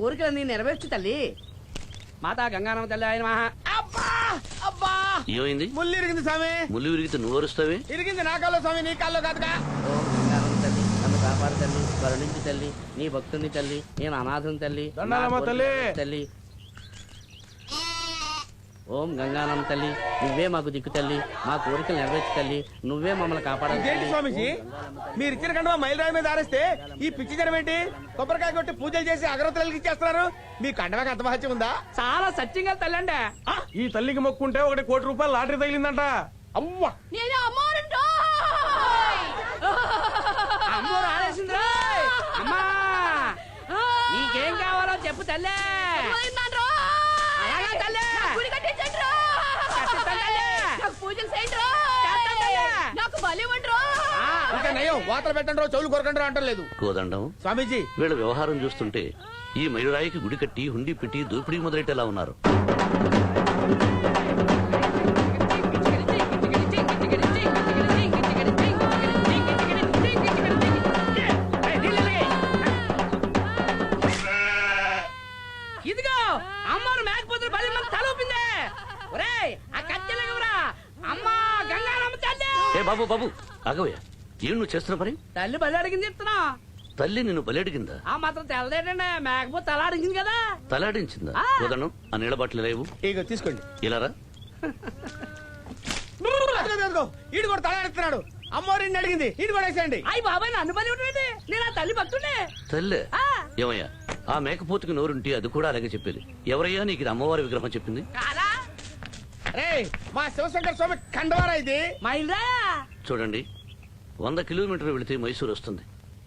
కోరికలన్నీ నెరవేర్చు తల్లి. మాతా గంగానమ్మ తల్లి ఆయన మహా. అబ్బా! అబ్బా! ఏమైంది? ముళ్ళు ఇరిగింది స్వామి. ముళ్ళు విరిగితే నువ్వు అరుస్తావే? ఇరిగింది నా కాల్లో స్వామి నీ కాల్లో కాదుగా. ఓం గంగానమ్మ తల్లి నన్ను కాపాడు తల్లి కరుణించి తల్లి నీ భక్తుని తల్లి నేను అనాథం తల్లి దండాలమ్మ తల్లి. తల్లి ఓం గంగానమ్మ తల్లి నువ్వే మాకు దిక్కు తల్లి మా కోరికలు నెరవేర్చు తల్లి నువ్వే మమ్మల్ని కాపాడాలి. స్వామిజీ? మీరు ఇచ్చిన కంటే మైలురాయి మీద ఆరేస్తే ఈ పిచ్చి జనం ఏంటి? కొబ్బరికాయ కొట్టి పూజలు చేసి అగరవతలకి ఇచ్చేస్తున్నారు. మీ కండవాకి అంత మహత్యం ఉందా? చాలా సత్యంగా తల్లి అండి ఈ తల్లికి మొక్కుంటే ఒకటి కోటి రూపాయలు లాటరీ తగిలిందంట. అమ్మో రాలేసింది అమ్మా! నీకేం కావాలో చెప్పు తల్లే అలాగా తల్లే గుడి కట్టించండి కట్టిస్తాను తల్లే. నాకు పూజలు చేయండి. నాకు ఇంకా నయం. వాతలు పెట్టండి చెవులు కొరకండి అంటలేదు కోదండం. స్వామీజీ. వీళ్ళ వ్యవహారం చూస్తుంటే ఈ మయూరాయికి గుడి కట్టి హుండీ పెట్టి దోపిడీ మొదలెట్టేలా ఉన్నారు. బాబు ఆగవయ్య. ఏం నువ్వు చేస్తున్న పని? తల్లి బలి అడిగింది చెప్తున్నా. తల్లి నిన్ను బలెడిగిందా ఆ మాత్రం తెల్లదేటండి మేకపోతే తల అడిగింది కదా. తలాడించిందా ఆ. కోదండం ఆ నీళ్ళ బాటిల్ లేవు ఇగో తీసుకోండి. ఇలారా అదిగో, అదిగో, ఈడు కూడా తలాడుతున్నాడు అమ్మోరిని అడిగింది. ఈడు కూడా వేసేయండి. అయ్యి బాబాయ్ నన్ను బలి ఉంటుంది నేను ఆ తల్లి భక్తుండే తల్లే. ఆ. ఏమయ్యా ఆ మేకపోతుకి నోరుంటే అది కూడా అలాగే చెప్పేది. ఎవరయ్యా నీకు ఇది అమ్మవారి విగ్రహం చెప్పింది? కాదా? రే మా శివశంకర స్వామి కండవారా ఇది? మైల్రా. చూడండి వంద కిలోమీటర్లు వెళితే మైసూరు వస్తుంది.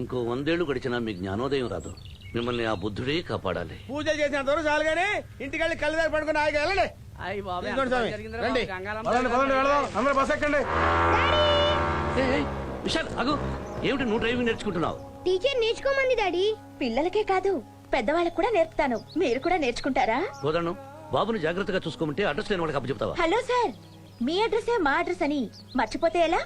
ఇంకో వందేళ్ళు గడిచినా మీ జ్ఞానోదయం రాదు. మిమ్మల్ని ఆ బుద్ధుడే కాపాడాలి. పూజలు చేసినంత వరకు చాలు కానీ ఇంటికి వెళ్ళి కళ్ళు దగ్గర పడుకుని ఆగి వెళ్ళండి. అయ్యి బాబాయ్ ఇదిగోండి అంత స్వామి, జరిగిందిరా రండి. బాబు, గంగారమ్మ పదండి తల్లి పదండి వెళదాం. అందరూ బస్ ఎక్కండి. ఏయ్, ఏయ్, విశాల్ అగు ఏమిటి నువ్వు డ్రైవింగ్ నేర్చుకుంటున్నావు? టీచర్ నేర్చుకోమంది డాడీ. పిల్లలకే కాదు పెద్దవాళ్ళకు కూడా నేర్పుతాను. మీరు కూడా నేర్చుకుంటారా? కోదండం బాబుని జాగ్రత్తగా చూసుకోమంటే అడ్రస్ లేని వాళ్ళకి అప్పచెప్తావా? Hello sir. మీ అడ్రసే మా అడ్రస్ అని మర్చిపోతే ఎలా?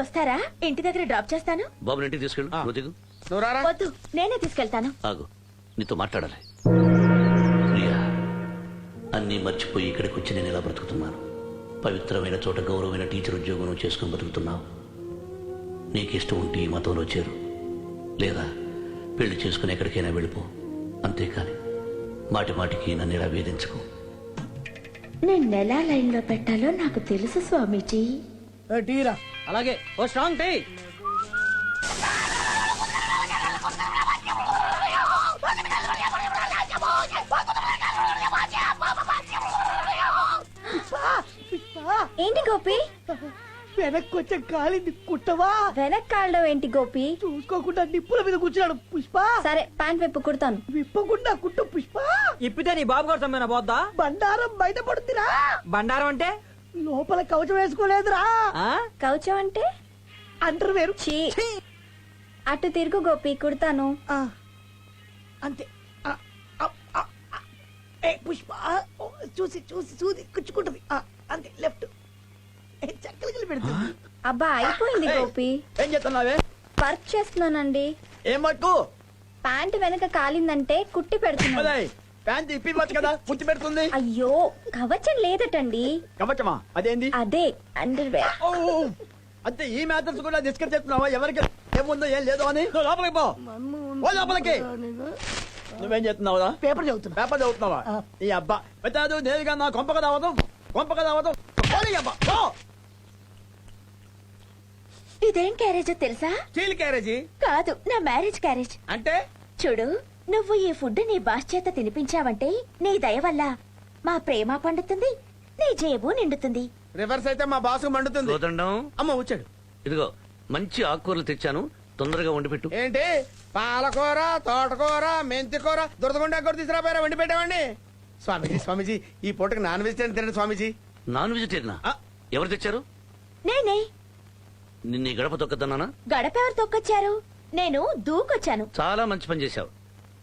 వస్తారా? ఇంటి దగ్గర డ్రాప్ చేస్తాను? బాబుని ఇంటికి తీసుకెళ్ళు. ఆ. నువ్వు దిగు. నువ్వు రారా? వద్దు నేనే తీసుకెళ్తాను. ఆగు. నీతో మాట్లాడాలి. ప్రియా అన్నీ మర్చిపోయి ఇక్కడికి వచ్చి నేను ఇలా బ్రతుకుతున్నాను? పవిత్రమైన చోట గౌరవమైన టీచర్ ఉద్యోగం నువ్వు చేసుకుని బ్రతుకుతున్నావు. నీకు ఇష్టం ఉంటే ఈ మతంలో చేరు. లేదా పెళ్ళి చేసుకుని ఎక్కడికైనా వెళ్ళిపో. అంతేకాని మాటి మాటికి నన్ను ఇలా వేధించకు. నేను ఎలా లైన్లో పెట్టాలో నాకు తెలుసు స్వామీజీ. టీరా. అలాగే ఓ స్ట్రాంగ్ టీ. ఏంటి గోపి? వెనక్కి వచ్చే కాలింది కుట్టవా? వెనక్ కాళ్ళం ఏంటి గోపి? చూసుకోకుండా నిప్పుల మీద కూర్చున్నాడు పుష్ప. సరే ప్యాంట్ వైపు కుడతాను. విప్పకుండా కుట్టు పుష్ప. ఇప్పితే నీ బాబు గారు సమ్మెన పోద్దా? బండారం బయట పడుతురా బండారం అంటే? లోపల కవచం వేసుకోలేదురా. ఆ? కౌచం అంటే? అంటారు వేరు. చీ అటు తిరుగు గోపి కుడతాను. ఆ, అంతే. ఆ, ఆ, ఆ, ఆ. ఏ పుష్ప ఓ, చూసి చూసి చూసి కుచ్చుకుంటది. ఆ, అంతే లెఫ్ట్. చక్కలు పెడుతుంది అబ్బా అయిపోయింది గోపి. ఏం చేస్తున్నావే? వర్క్ చేస్తున్నానండి. ఏం మట్టు ప్యాంట్ వెనక కాలిందంటే కుట్టి పెడుతున్నాను. ప్యాంట్ ఇప్పివచ్చు కదా పుచ్చి పెడుతుంది. అయ్యో కవచం లేదటండి. కవచమా? అదేంది? అదే అండర్ వేర్ అంతే ఈ మ్యాటర్స్ కూడా డిస్కస్ చేస్తున్నావా? ఎవరికి ఏముందో ఏం లేదో అని? లోపలికి పో. ఓ లోపలికి. నువ్వేం చేస్తున్నావురా? పేపర్ చదువుతున్నా. పేపర్ చదువుతున్నావా. ఈ అబ్బా. పెద్దాదు నేరుగా నా కొంపక రావడం కొంపక రావడం అబ్బా పో. ఇదేం క్యారేజో తెలుసా? Steel carriage? కాదు నా మ్యారేజ్ క్యారేజ్. అంటే? చూడు నువ్వు ఈ ఫుడ్ నీ బాస్ చేత తినిపించావంటే నీ దయ వల్ల మా ప్రేమ పండుతుంది నీ జేబు నిండుతుంది. రివర్స్ అయితే మా బాసు మండుతుంది. కోదండం అమ్మ వచ్చాడు. ఇదిగో మంచి ఆకుకూరలు తెచ్చాను. తొందరగా వండి పెట్టు. ఏంటి? పాలకూర తోటకూర మెంతికూర దురదగుండా కూర తీసుకురాపోయారా? వండి పెట్టామండి. స్వామీజీ స్వామీజీ ఈ పూటకి నాన్ వెజిటేరియన్ తినండి స్వామీజీ. నాన్ వెజిటేరియనా? ఆ. ఎవరు తెచ్చారు? నేనే. నిన్న ఈ గడప తొక్కదన్నానా గడప ఎవరు తొక్కొచ్చారు? నేను దూకొచ్చాను. చాలా మంచి పని చేశావు.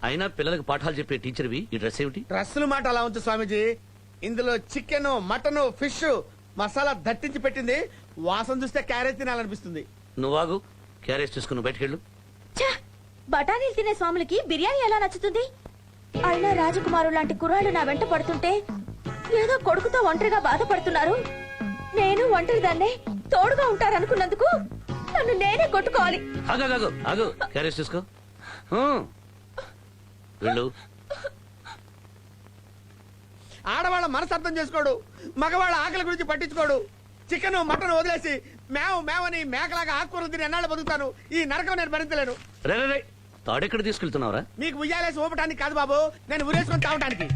అయినా పిల్లలకు పాఠాలు చెప్పే టీచర్వి ఈ డ్రెస్ ఏమిటి? డ్రస్సుల మాట అలా ఉంచు స్వామీజీ. ఇందులో చికెన్ మటన్ ఫిష్ మసాలా దట్టించి పెట్టింది. వాసన చూస్తే క్యారేజ్ తినాలనిపిస్తుంది. నువ్వాగు క్యారేజ్ తీసుకుని బయటకెళ్ళు. ఛ! బఠానీలు తినే స్వాములకి బిర్యానీ ఎలా నచ్చుతుంది? అయినా రాజకుమారు లాంటి కుర్రాళ్ళు నా వెంట పడుతుంటే ఏదో కొడుకుతో ఒంటరిగా బాధపడుతున్నారు. నేను ఒంటరి దాన్నే తోడుగా ఉంటారనుకున్నందుకు నన్ను నేనే కొట్టుకోవాలి. ఆగు ఆగు, ఆగు. ఆగు క్యారేజ్ తీసుకో హ్మ్. వెళ్ళు. ఆడవాళ్ళ మనసు అర్థం చేసుకోడు. మగవాళ్ళ ఆకలి గురించి పట్టించుకోడు. చికెన్ మటన్ వదిలేసి మేవ మేవని మేకలాగా ఆకుకూరలు తిని ఎన్నాళ్ళు బతుకుతాను. ఈ నరకం నేను భరించలేను. రే రే, రే. తాడెక్కడ తీసుకెళ్తున్నావురా? మీకు ఉయ్యాలేసి ఊపటానికి కాదు బాబు. నేను ఉరేసుకొని తాగటానికి.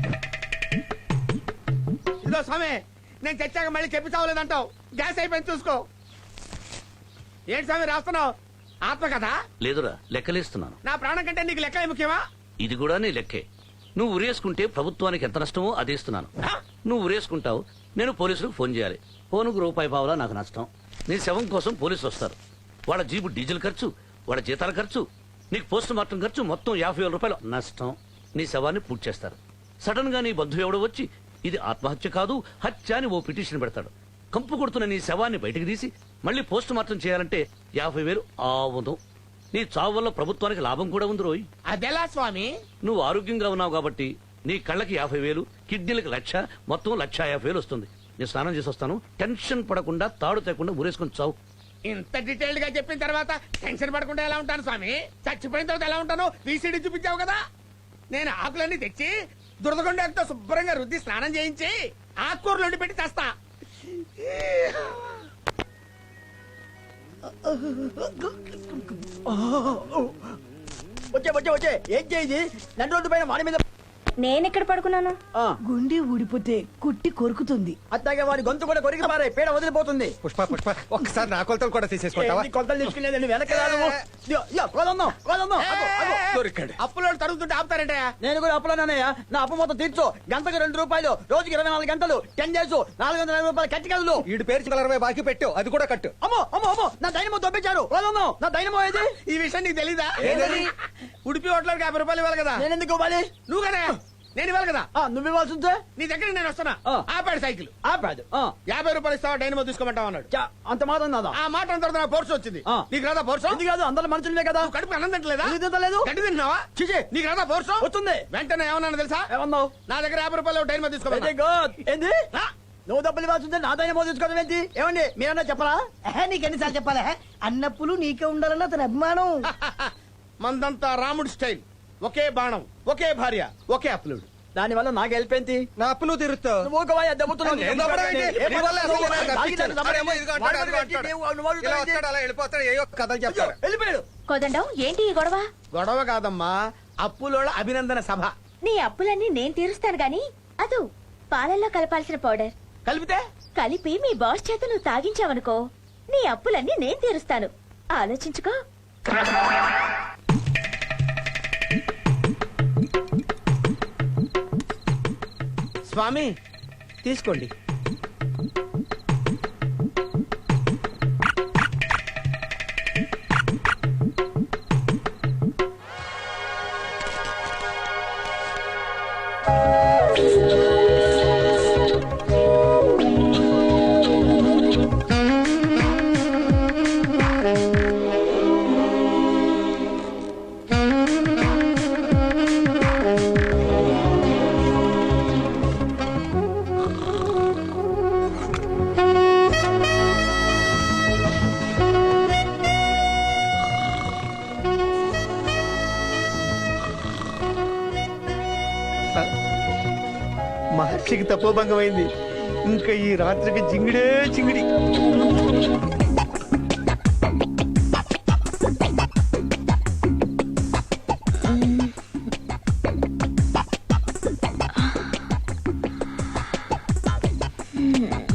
ఇదో స్వామి నేను చచ్చాక మళ్ళీ చెప్పి చావలేదంటావు. గ్యాస్ అయిపోయింది చూసుకో. ఏంటి స్వామి రాస్తున్నావు? ఆత్మ కదా లేదురా లెక్కలేస్తున్నాను. నా ప్రాణం కంటే నీకు లెక్క ముఖ్యమా? ఇది కూడా నీ లెక్కే. నువ్వు ఉరేసుకుంటే ప్రభుత్వానికి ఎంత నష్టమో అదే ఇస్తున్నాను. నువ్వు ఉరేసుకుంటావు నేను పోలీసులకు ఫోన్ చేయాలి. ఫోనుకు రూపాయి పావులా నాకు నష్టం. నీ శవం కోసం పోలీసులు వస్తారు. వాళ్ళ జీపు డీజిల్ ఖర్చు వాళ్ళ జీతాల ఖర్చు నీకు పోస్ట్ మార్టం ఖర్చు మొత్తం యాభై వేల రూపాయలు. నష్టం. నీ శవాన్ని పూర్తి చేస్తారు. సడన్గా నీ బంధువు ఎవడో వచ్చి ఇది ఆత్మహత్య కాదు హత్య అని ఓ పిటిషన్ పెడతాడు. కంపు కొడుతున్న నీ శవాన్ని బయటకు తీసి మళ్ళీ పోస్ట్ మార్టం చేయాలంటే యాభై వేలు ఆవును నీ చావు వల్ల ప్రభుత్వానికి లాభం కూడా ఉంది రోయ్. అదెలా స్వామి? నువ్వు ఆరోగ్యంగా ఉన్నావు కాబట్టి నీ కళ్ళకి యాభై వేలు కిడ్నీలకు లక్ష మొత్తం లక్ష యాభై వేలు వస్తుంది. నేను స్నానం చేసి వస్తాను. టెన్షన్ పడకుండా తాడు తేకుండా ఊరేసుకొని చావు. ఇంత డీటెయిల్డ్గా చెప్పిన తర్వాత టెన్షన్ పడకుండా ఎలా ఉంటాను స్వామి? చచ్చిపోయిన తర్వాత ఎలా ఉంటాను? వీసీడీ చూపించావు కదా? నేను ఆకులన్నీ తెచ్చి దురదగొండతో శుభ్రంగా రుద్ది స్నానం చేయించి ఆకుకూరలు వండి పెట్టి తెస్తా. వచ్చే వచ్చే వచ్చే. ఏం చేయి నన్ను రోజు పైన వాడి మీద నేనెక్కడ పడుకున్నాను? గుండె ఊడిపోతే కుట్టి కొరుకుతుంది. అట్లాగే వాడి గొంతు కూడా కొరికి పారే పేడ వదిలిపోతుంది. పుష్ప పుష్ప ఒక్కసారి నా కొలతలు కూడా తీసేసుకుంటావా? కొలతలు తీసుకునేదండి వెనక రాను ఇదిగో, ఇదిగో, కోదన్నం, కోదన్నం, అగో, అగో. దొరికాడు. అప్పులోడు తరుగుతుంటే ఆపుతారంటే? నేను కూడా అప్పులోనన్నయ్య నా అప్పు మొత్తం తీర్చు. గంటకు రెండు రూపాయలు రోజుకి ఇరవై నాలుగు గంటలు టెన్ డేస్ నాలుగు వందల యాభై రూపాయలు కట్టి కదలు. వీడి పేరు ఇరవై బాకీ పెట్టు అది కూడా కట్టు. అమ్మో అమ్మో అమ్మో నా దైనమో దొబ్బించారు నా దైనమో ఏది? ఈ విషయం నీకు తెలీదా? ఉడిపి హోటల్కి యాభై రూపాయలు ఇవ్వాలి కదా? నేను ఎందుకు ఇవ్వాలి? నువ్వు కదా. నేను ఇవ్వాలి కదా. నువ్వు ఇవ్వాల్సి ఉంటే నీ దగ్గర నేను వస్తున్నా. ఆపాడు సైకిల్. ఆపాడు. యాభై రూపాయలు ఇస్తావా డైనమో తీసుకోమంటావు అన్నాడు. అంత మాట ఉన్నదా ఆ మాట అన్న తర్వాత నా పోర్సు వచ్చింది. నీకు రాదా పోర్సు ఇది కాదు? అందరూ మనుషులే కదా. కడుపు అన్నం తింటలేదా? తింటలేదు. గడ్డి తింటున్నావా? చిచి నీకు రాదా పోర్సు వస్తుంది వెంటనే ఏమన్నాను తెలుసా? ఏమన్నావు? నా దగ్గర యాభై రూపాయలు డైనమో తీసుకోమన్నా. ఏంది? నువ్వు డబ్బులు ఇవ్వాల్సిందే నా దైనమో తీసుకోవడం ఏంటి? ఏమండి మీరన్నా చెప్పరా నీకు ఎన్నిసార్లు చెప్పాలా? అన్నప్పులు నీకే ఉండాలన్న అతని అభిమానం. మందంతా రాముడి స్టైల్. ఒకే బాణం ఒకే భార్య ఒకే అప్లుడు. దాని వల్ల నాకు హెల్ప్ ఏంటి? నా అప్పు నువ్వు తీరుస్తావు నువ్వు ఒక వాయి దెబ్బతున్నావు. నేను దెబ్బడం ఏంటి? కోదండం ఈ గొడవ? గొడవ కాదమ్మా అప్పులోళ్ళ అభినందన సభ. నీ అప్పులన్నీ నేను తీరుస్తాను గాని అదు పాలల్లో కలపాల్సిన పౌడర్. కలిపితే? కలిపి మీ బాస్ చేత నువ్వు తాగించావనుకో నీ అప్పులన్నీ నేను తీరుస్తాను. ఆలోచించుకో. స్వామి తీసుకోండి. మహర్షికి తపోభంగం అయింది ఇంకా ఈ రాత్రికి జింగిడే జింగిడి Hmm.